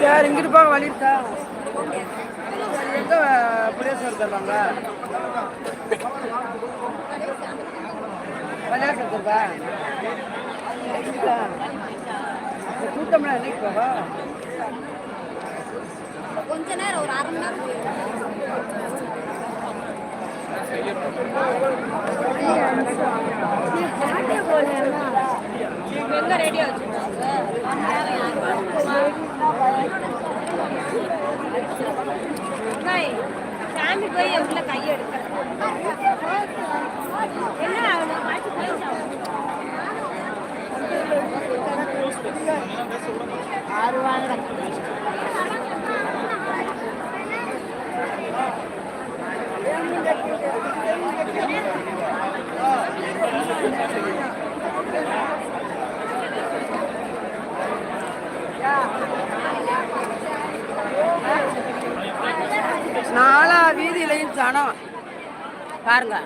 வழி இருக்கா? எங்க புலேஸ்வர் தருவாங்க என்னைக்கு போவா கொஞ்ச நேரம் ஒரு அரை மணி நேரம் எங்க ரெடியா போய் எவ்வளோ கையை எடுக்கிறேன் என்ன ஆகணும் மாற்றி போயிட்டா ஆறு வாங்க நாலா ஜனம் பாருங்க.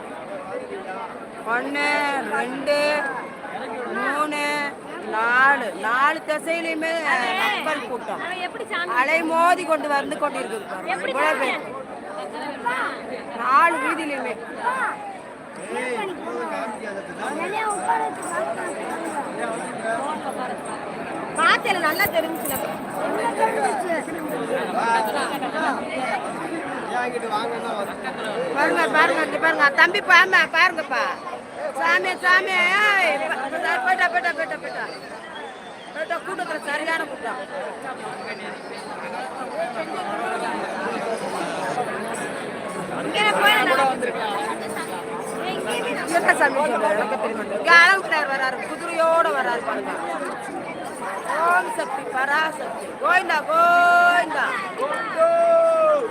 ஒன்று ரெண்டு மூணு நாலு. நாலு திசையிலையுமே மக்கள் கூட்டம். அவன் எப்படி சாமி? அலை மோதி கொண்டு வந்து கொண்டிருக்குது பாருங்க. எப்படி இவ்வளவு பேர். நாலு வீதியிலையுமே. பாத்தியில நல்லா தெரிஞ்சுச்சு. பாருங்க பாருங்க இங்க பாருங்க. தம்பி பாமா பாருங்கப்பா. சாமி சாமி போயிட்டா போயிட்டா போயிட்டா போயிட்டா போயிட்டா கூட்டத்துல சரியான கூட்டம் என்ன சாமி சொல்றாரு? வராரு குதிரையோட வராரு பாருங்க. ஓம் சக்தி பராசக்தி. கோவிந்தா கோவிந்தா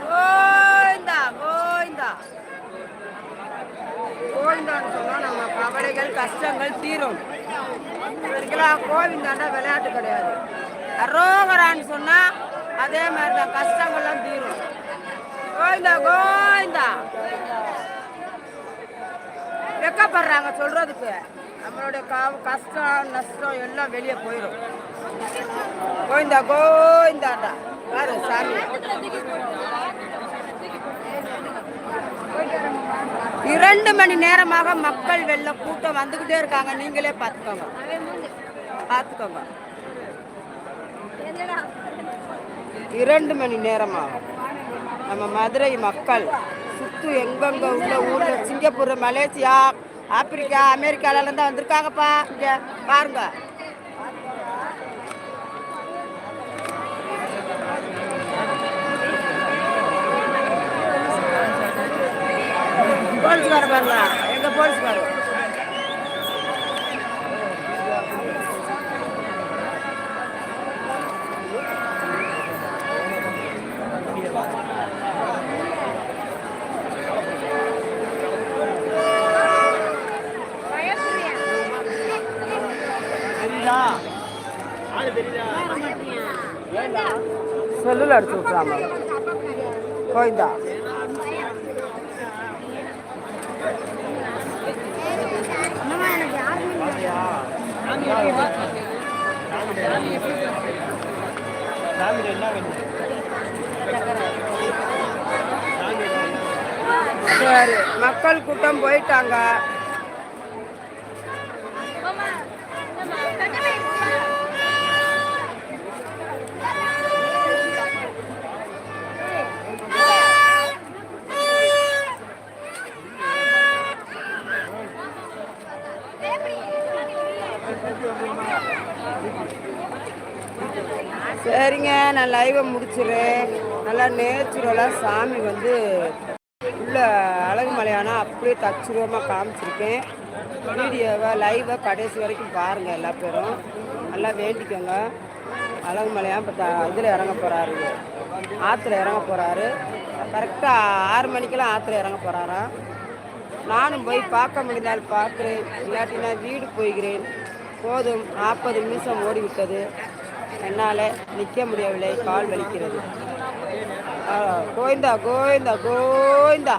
கோவிந்தா கோவிந்தா கோவிந்தான்னு சொன்னா நம்ம கவலைகள் கஷ்டங்கள் தீரும். சரிங்களா கோவிந்தாண்டா விளையாட்டு கிடையாது. அரோகரான்னு சொன்னா அதே மாதிரி தான் கஷ்டங்கள்லாம் தீரும். கோவிந்தா கோவிந்தா. வெக்கப்படுறாங்க சொல்றதுக்கு. நம்மளுடைய க- கஷ்டம் நஷ்டம் எல்லாம் வெளியே போயிடும் கோவிந்தா கோவிந்தாண்டா. பாரு சாமி. இரண்டு மணி நேரமாக மக்கள் வெள்ள கூட்டம் வந்துகிட்டே இருக்காங்க. நீங்களே பார்த்துக்கோங்க. பார்த்துக்கோங்க. இரண்டு மணி நேரமாக நம்ம மதுரை மக்கள் சுத்து எங்கெங்க உள்ள ஊர்ல சிங்கப்பூர் மலேசியா ஆப்பிரிக்கா அமெரிக்கால தான் வந்திருக்காங்கப்பா. இங்க பாருங்க. போலீஸ்கார பாருங்க. எங்க போலீஸ்கார செல்லுல அடிச்சு விட்டுறாம. கோயந்தா சரி மக்கள் கூட்டம் போயிட்டாங்க. சரிங்க நான் லைவை முடிச்சிடுறேன். நல்லா நேச்சுரலாக சாமி வந்து உள்ள அழகு மலையானா அப்படியே தச்சுருவமாக காமிச்சிருக்கேன். வீடியோவை லைவை கடைசி வரைக்கும் பாருங்கள் எல்லா பேரும். நல்லா வேண்டிக்கோங்க. அழகு மலையான் இப்போ இதில் இறங்க போகிறாரு ஆற்றுல இறங்க போகிறாரு கரெக்டாக ஆறு மணிக்கெல்லாம் ஆற்றுல இறங்க போகிறாராம் நானும் போய் பார்க்க முடிந்தால் பார்க்கிறேன். இல்லாட்டினா வீடு போய்கிறேன். போதும் நாற்பது நிமிஷம் ஓடிவிட்டது. என்னால் நிற்க முடியவில்லை கால் வலிக்கிறது. ஆ, கோவிந்தா கோவிந்தா கோவிந்தா.